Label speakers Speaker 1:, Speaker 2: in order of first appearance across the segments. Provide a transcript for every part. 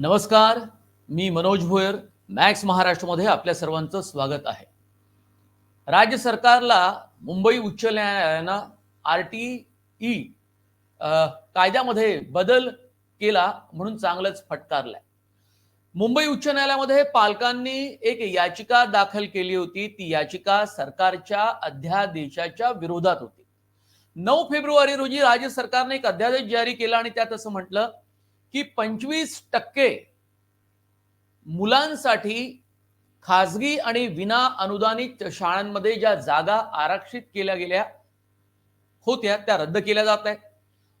Speaker 1: नमस्कार मी मनोज भोयर मॅक्स महाराष्ट्रमध्ये आपल्या सर्वांचं स्वागत आहे. राज्य सरकारला मुंबई उच्च न्यायालयानं आर टी ई कायद्यामध्ये बदल केला म्हणून चांगलंच फटकारलाय. मुंबई उच्च न्यायालयामध्ये पालकांनी एक याचिका दाखल केली होती. ती याचिका सरकारच्या अध्यादेशाच्या विरोधात होती. नऊ फेब्रुवारी रोजी राज्य सरकारने एक अध्यादेश जारी केला आणि त्यात असं म्हटलं की पंचवीस टक्के मुलांसाठी खाजगी आणि विना अनुदानित शाळांमध्ये ज्या जागा आरक्षित केल्या गेल्या होत्या त्या रद्द केल्या जात आहेत.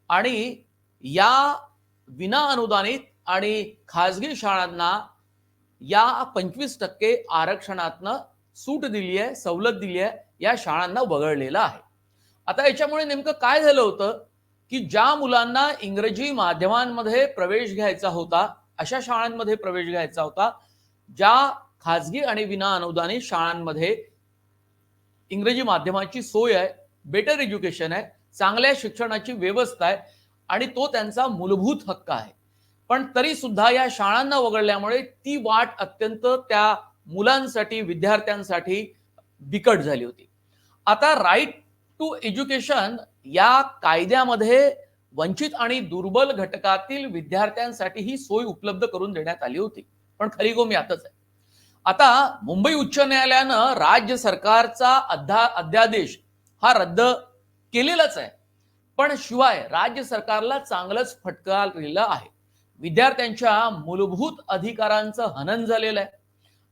Speaker 1: आणि या विना अनुदानित आणि खाजगी शाळांना या पंचवीस टक्के आरक्षणातनं सूट दिली आहे सवलत दिली आहे या शाळांना वगळलेलं आहे. आता याच्यामुळे नेमकं काय झालं होतं? की ज्या मुलांना इंग्रजी माध्यमांमध्ये प्रवेश घ्यायचा होता अशा शाळांमध्ये प्रवेश घ्यायचा होता ज्या खाजगी आणि विना अनुदानित शाळांमध्ये इंग्रजी माध्यमाची सोय आहे बेटर एज्युकेशन आहे चांगल्या शिक्षणाची व्यवस्था आहे आणि तो त्यांचा मूलभूत हक्क आहे. पण तरी सुद्धा या शाळांना वगळल्यामुळे ती वाट अत्यंत त्या मुलांसाठी विद्यार्थ्यांसाठी बिकट झाली होती. आता राईट टू एज्युकेशन या कायद्यामध्ये वंचित आणि दुर्बल घटकातील विद्यार्थ्यांसाठी ही सोय उपलब्ध करून देण्यात आली होती. पण खरी मी आताच आहे. आता मुंबई उच्च न्यायालयानं राज्य सरकारचा अध्या अध्यादेश हा रद्द केलेलाच आहे. पण शिवाय राज्य सरकारला चांगलंच फटकारलेलं आहे. विद्यार्थ्यांच्या मूलभूत अधिकारांचं हनन झालेलं आहे.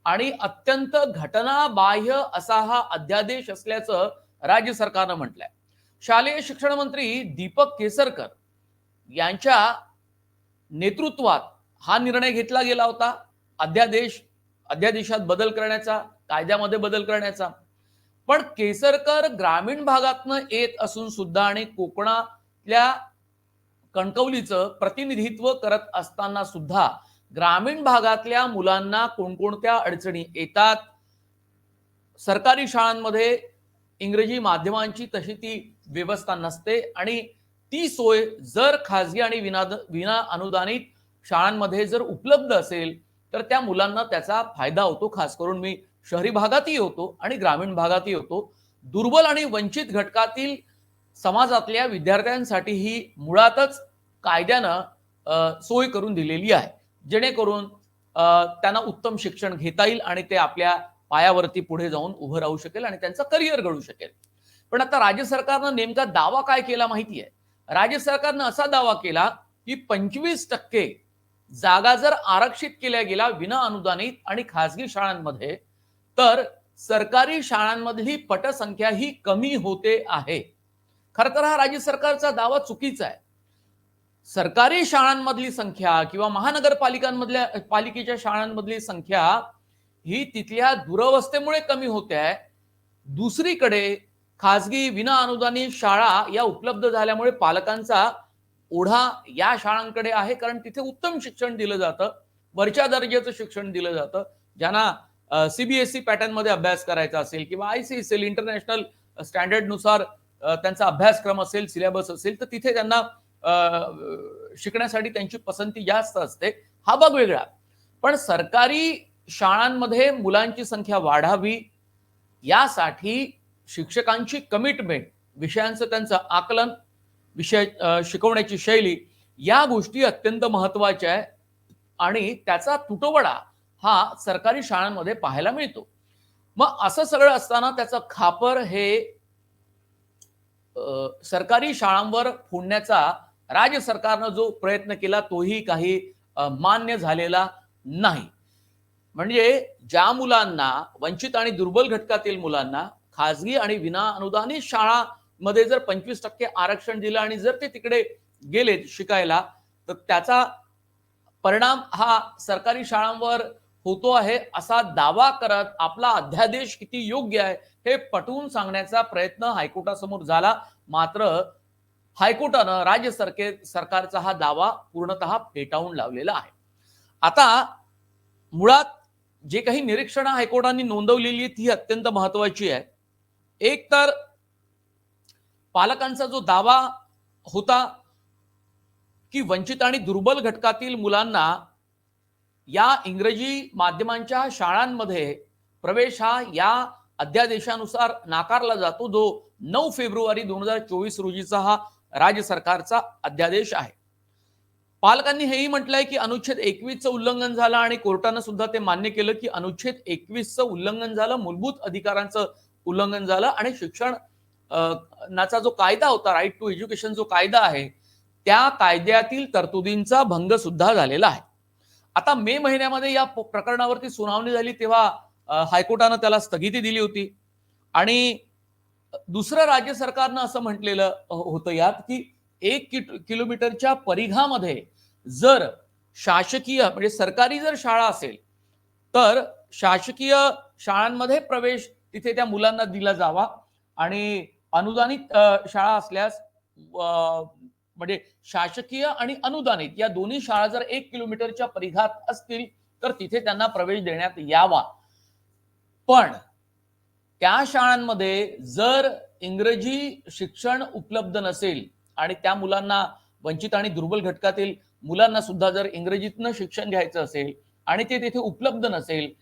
Speaker 1: आणि अत्यंत घटनाबाह्य असा हा अध्यादेश असल्याचं राज्य सरकारनं म्हटलंय. शालेय शिक्षण मंत्री दीपक केसरकर यांच्या नेतृत्वात हा निर्णय घेतला गेला होता. अध्यादेश अध्यादेशात बदल करण्याचा कायद्यामध्ये बदल करण्याचा. पण केसरकर ग्रामीण भागातनं येत असून सुद्धा आणि कोकणातल्या कणकवलीचं प्रतिनिधित्व करत असताना सुद्धा ग्रामीण भागातल्या मुलांना कोणकोणत्या अडचणी येतात? सरकारी शाळांमध्ये इंग्रजी माध्यमांची तशी ती व्यवस्था नसते आणि ती सोय जर खाजगी आणि विना विना अनुदानित शाळांमध्ये जर उपलब्ध असेल तर त्या मुलांना त्याचा फायदा होतो. खास करून मी शहरी भागातही होतो आणि ग्रामीण भागातही होतो. दुर्बल आणि वंचित घटकातील समाजातल्या विद्यार्थ्यांसाठी ही मुळातच कायद्यानं सोय करून दिलेली आहे. जेणेकरून त्यांना उत्तम शिक्षण घेता येईल आणि ते आपल्या पायावरती पुढे जाऊन उभं राहू शकेल आणि त्यांचं करिअर घडू शकेल. पण आता राज्य सरकारनं नेमका दावा काय केला माहिती आहे राज्य सरकारनं असा दावा केला की पंचवीस टक्के जागा जर आरक्षित केल्या गेल्या विना अनुदानित आणि खासगी शाळांमध्ये तर सरकारी शाळांमधली पटसंख्या ही कमी होते आहे. खर तर हा राज्य सरकारचा दावा चुकीचा आहे. सरकारी शाळांमधली संख्या किंवा महानगरपालिकांमधल्या पालिकेच्या शाळांमधली संख्या ही तिथल्या दुरवस्थेमुळे कमी होते आहे. दुसरीकडे खासगी विना अनुदानित शाळा या उपलब्ध झाल्यामुळे पालकांचा ओढा या शाळांकडे आहे कारण तिथे उत्तम शिक्षण दिलं जातं. वरच्या दर्जाचं शिक्षण दिलं जातं. ज्यांना सीबीएसई पॅटर्नमध्ये अभ्यास करायचा असेल किंवा आय सी असेल इंटरनॅशनल स्टँडर्डनुसार त्यांचा अभ्यासक्रम असेल सिलेबस असेल तर तिथे त्यांना शिकण्यासाठी त्यांची पसंती जास्त असते. हा भाग वेगळा. पण सरकारी शाळांमध्ये मुलांची संख्या वाढावी यासाठी शिक्षकांची कमिटमेंट विषयांचं त्यांचं आकलन विषय शिकवण्याची शैली या गोष्टी अत्यंत महत्त्वाच्या आहे आणि त्याचा तुटवडा हा सरकारी शाळांमध्ये पाहायला मिळतो. मग असं सगळं असताना त्याचं खापर हे सरकारी शाळांवर फोडण्याचा राज्य सरकारनं जो प्रयत्न केला तोही काही मान्य झालेला नाही. म्हणजे ज्या मुलांना वंचित आणि दुर्बल घटकातील मुलांना खाजगी आणि विना अनुदानित शाळामध्ये जर पंचवीस टक्के आरक्षण दिलं आणि जर ते तिकडे गेले शिकायला तर त्याचा परिणाम हा सरकारी शाळांवर होतो आहे असा दावा करत आपला अध्यादेश किती योग्य आहे हे पटवून सांगण्याचा प्रयत्न हायकोर्टासमोर झाला. मात्र हायकोर्टानं राज्य सरके सरकारचा हा दावा पूर्णतः फेटाळून लावलेला आहे. आता मुळात जे काही निरीक्षणं हायकोर्टाने नोंदवलेली आहेत ती अत्यंत महत्वाची आहे. एक तर पालकांचा जो दावा होता की वंचित आणि दुर्बल घटकातील मुलांना या इंग्रजी माध्यमांच्या शाळांमध्ये प्रवेश हा या अध्यादेशानुसार नाकारला जातो जो नऊ फेब्रुवारी दोन हजार चोवीस रोजीचा हा राज्य सरकारचा अध्यादेश आहे. पालकांनी हेही म्हटलंय की अनुच्छेद एकवीसचं उल्लंघन झालं आणि कोर्टानं सुद्धा ते मान्य केलं की अनुच्छेद एकवीसचं उल्लंघन झालं मूलभूत अधिकारांचं उल्लंघन झालं आणि शिक्षण नाचा जो कायदा होता राईट टू एज्युकेशन जो कायदा आहे त्या कायद्यातील तरतुदींचा भंग सुद्धा झालेला आहे. आता मे महिन्यामध्ये या प्रकरणावरती सुनावणी झाली तेव्हा हायकोर्टानं त्याला स्थगिती दिली होती. आणि दुसरं राज्य सरकारनं असं म्हटलेलं होतं यात की एक किलोमीटरच्या परिघामध्ये जर शासकीय म्हणजे सरकारी जर शाळा असेल तर शासकीय शाळांमध्ये प्रवेश तिथे त्या मुलांना दिला जावा आणि अनुदानित शाळा असल्यास म्हणजे शासकीय आणि अनुदानित या दोन्ही शाळा जर एक किलोमीटरच्या परिघात असतील तर तिथे त्यांना प्रवेश देण्यात यावा. पण त्या शाळांमध्ये जर इंग्रजी शिक्षण उपलब्ध नसेल आणि त्या मुलांना वंचित आणि दुर्बल घटकातील मुलांना सुद्धा जर इंग्रजीतनं शिक्षण घ्यायचं असेल आणि ते तिथे उपलब्ध नसेल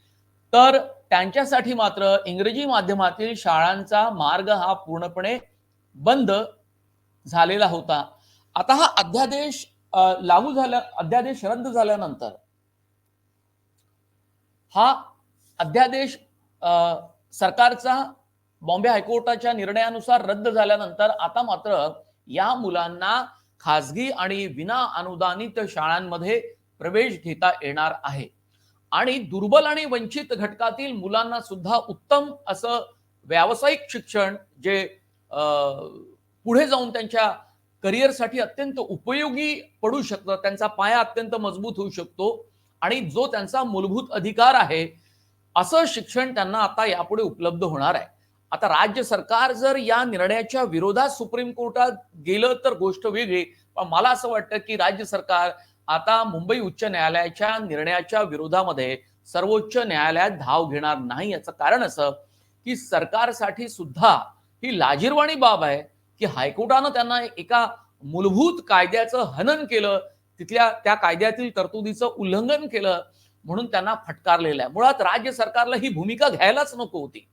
Speaker 1: तर त्यांच्यासाठी मात्र इंग्रजी माध्यमातील शाळांचा मार्ग हा पूर्णपणे बंद झालेला होता. आता हा अध्यादेश लागू झाला अध्यादेश रद्द झाल्यानंतर हा अध्यादेश सरकारचा बॉम्बे हायकोर्टाच्या निर्णयानुसार रद्द झाल्यानंतर आता मात्र या मुलांना खासगी आणि विना अनुदानित शाळांमध्ये प्रवेश घेता येणार आहे. आणि दुर्बल आणि वंचित घटकातील मुलांना सुद्धा उत्तम असं व्यावसायिक शिक्षण जे पुढे जाऊन त्यांच्या करिअरसाठी अत्यंत उपयोगी पडू शकतं त्यांचा पाया अत्यंत मजबूत होऊ शकतो आणि जो त्यांचा मूलभूत अधिकार आहे असं शिक्षण त्यांना आता यापुढे उपलब्ध होणार आहे. आता राज्य सरकार जर या निर्णयाच्या विरोधात सुप्रीम कोर्टात गेलं तर गोष्ट वेगळी. पण मला असं वाटतं की राज्य सरकार आता मुंबई उच्च न्यायालयाच्या निर्णयाच्या विरोधामध्ये सर्वोच्च न्यायालयात धाव घेणार नाही याचं कारण असं की सरकारसाठी सुद्धा ही लाजीरवाणी बाब आहे की हायकोर्टानं त्यांना एका मूलभूत कायद्याचं हनन केलं तिथल्या त्या कायद्यातील तरतुदीचं उल्लंघन केलं म्हणून त्यांना फटकारलेलं आहे. मुळात राज्य सरकारला ही भूमिका घ्यायलाच नको होती.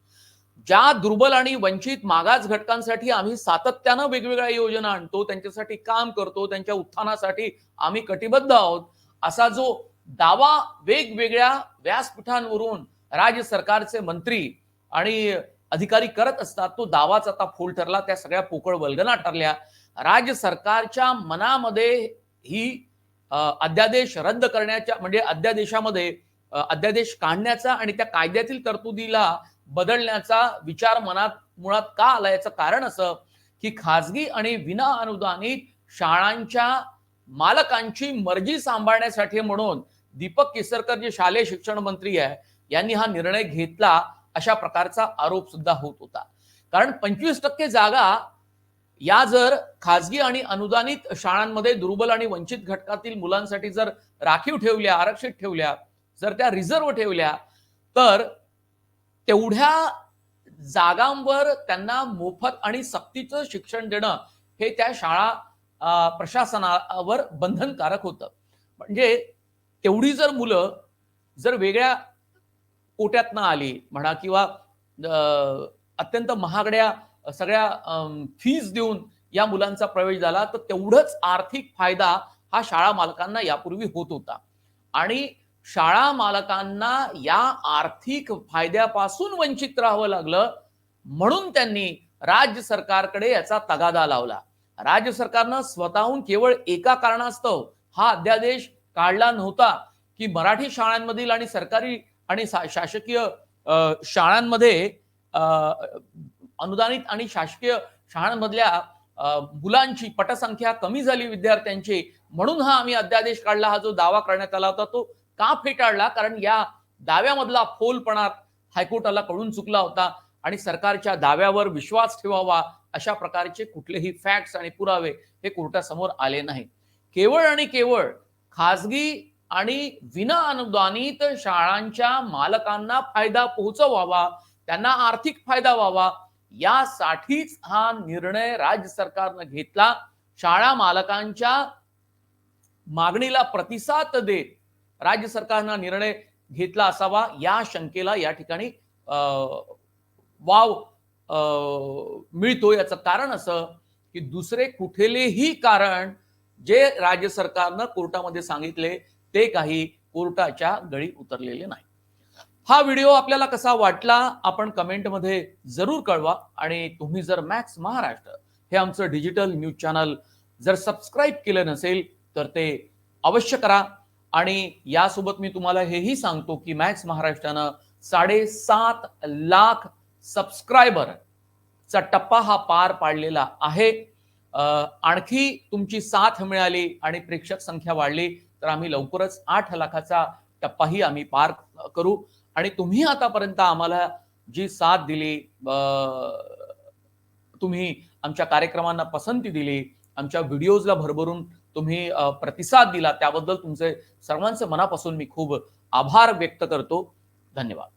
Speaker 1: ज्या दुर्बल आणि वंचित मागास घटकांसाठी आम्ही सातत्यानं वेगवेगळ्या योजना आणतो त्यांच्यासाठी काम करतो त्यांच्या उत्थानासाठी आम्ही कटिबद्ध आहोत असा जो दावा वेगवेगळ्या व्यासपीठांवरून राज्य सरकारचे मंत्री आणि अधिकारी करत असतात तो दावाच आता फोल ठरला त्या सगळ्या पोकळ वल्गना ठरल्या. राज्य सरकारच्या मनामध्ये ही अध्यादेश रद्द करण्याच्या म्हणजे अध्यादेशामध्ये अध्यादेश काढण्याचा आणि त्या कायद्यातील तरतुदीला बदलण्याचा विचार मनात मुळात का आला याचं कारण असं की खाजगी आणि विना अनुदानित शाळांच्या मालकांची मर्जी सांभाळण्यासाठी म्हणून दीपक केसरकर जे शालेय शिक्षण मंत्री आहे यांनी हा निर्णय घेतला अशा प्रकारचा आरोप सुद्धा होत होता. कारण पंचवीस टक्के जागा या जर खाजगी आणि अनुदानित शाळांमध्ये दुर्बल आणि वंचित घटकातील मुलांसाठी जर राखीव ठेवल्या आरक्षित ठेवल्या जर त्या रिझर्व्ह ठेवल्या तर तेवढ्या जागांवर त्यांना मोफत आणि सक्तीचं शिक्षण देणं हे त्या शाळा प्रशासनावर बंधनकारक होतं. म्हणजे तेवढी जर मुलं जर वेगळ्या कोट्यातनं आली म्हणा किंवा अत्यंत महागड्या सगळ्या फीज देऊन या मुलांचा प्रवेश झाला तर तेवढंच आर्थिक फायदा हा शाळा मालकांना यापूर्वी होत होता. आणि शाळा मालकांना या आर्थिक फायद्यापासून वंचित राहावं लागलं म्हणून त्यांनी राज्य सरकारकडे याचा तगादा लावला. राज्य सरकारनं स्वतःहून केवळ एका कारणास्तव हा अध्यादेश काढला नव्हता की मराठी शाळांमधील आणि सरकारी आणि शासकीय शाळांमध्ये अनुदानित आणि शासकीय शाळांमधल्या मुलांची पटसंख्या कमी झाली विद्यार्थ्यांची म्हणून हा आम्ही अध्यादेश काढला. हा जो दावा करण्यात आला होता तो का फेटाळला? कारण या दाव्यामधला फोलपणा हायकोर्टाला कळून चुकला होता आणि सरकारच्या दाव्यावर विश्वास ठेवावा अशा प्रकारचे कुठलेही फॅक्ट्स आणि पुरावे हे कोर्टासमोर आले नाही केवळ आणि केवळ खाजगी आणि विना अनुदानित शाळांच्या मालकांना फायदा पोहोचवावा त्यांना आर्थिक फायदा व्हावा यासाठीच हा निर्णय राज्य सरकारनं घेतला. शाळा मालकांच्या मागणीला प्रतिसाद देत राज्य सरकारनं निर्णय घेतला असावा या शंकेला या ठिकाणी वाव मिळतो याचं कारण असं की दुसरे कुठलेही कारण जे राज्य सरकारनं कोर्टामध्ये सांगितले ते काही कोर्टाच्या गळी उतरलेले नाही. हा व्हिडिओ आपल्याला कसा वाटला आपण कमेंटमध्ये जरूर कळवा आणि तुम्ही जर मॅक्स महाराष्ट्र हे आमचं डिजिटल न्यूज चॅनल जर सबस्क्राईब केलं नसेल तर ते अवश्य करा. आणि यासोबत मी तुम्हाला हेही सांगतो की मॅक्स महाराष्ट्रानं साडेसात लाख सबस्क्रायबर चा टप्पा हा पार पाडलेला आहे. आणखी तुमची साथ मिळाली आणि प्रेक्षक संख्या वाढली तर आम्ही लवकरच आठ लाखाचा टप्पाही आम्ही पार करू. आणि तुम्ही आतापर्यंत आम्हाला जी साथ दिली तुम्ही आमच्या कार्यक्रमांना पसंती दिली आमच्या व्हिडिओजला भरभरून तुम्ही प्रतिसाद दिला त्याबद्दल तुमचे सर्वांचे मनापासून मी खूप आभार व्यक्त करतो. धन्यवाद.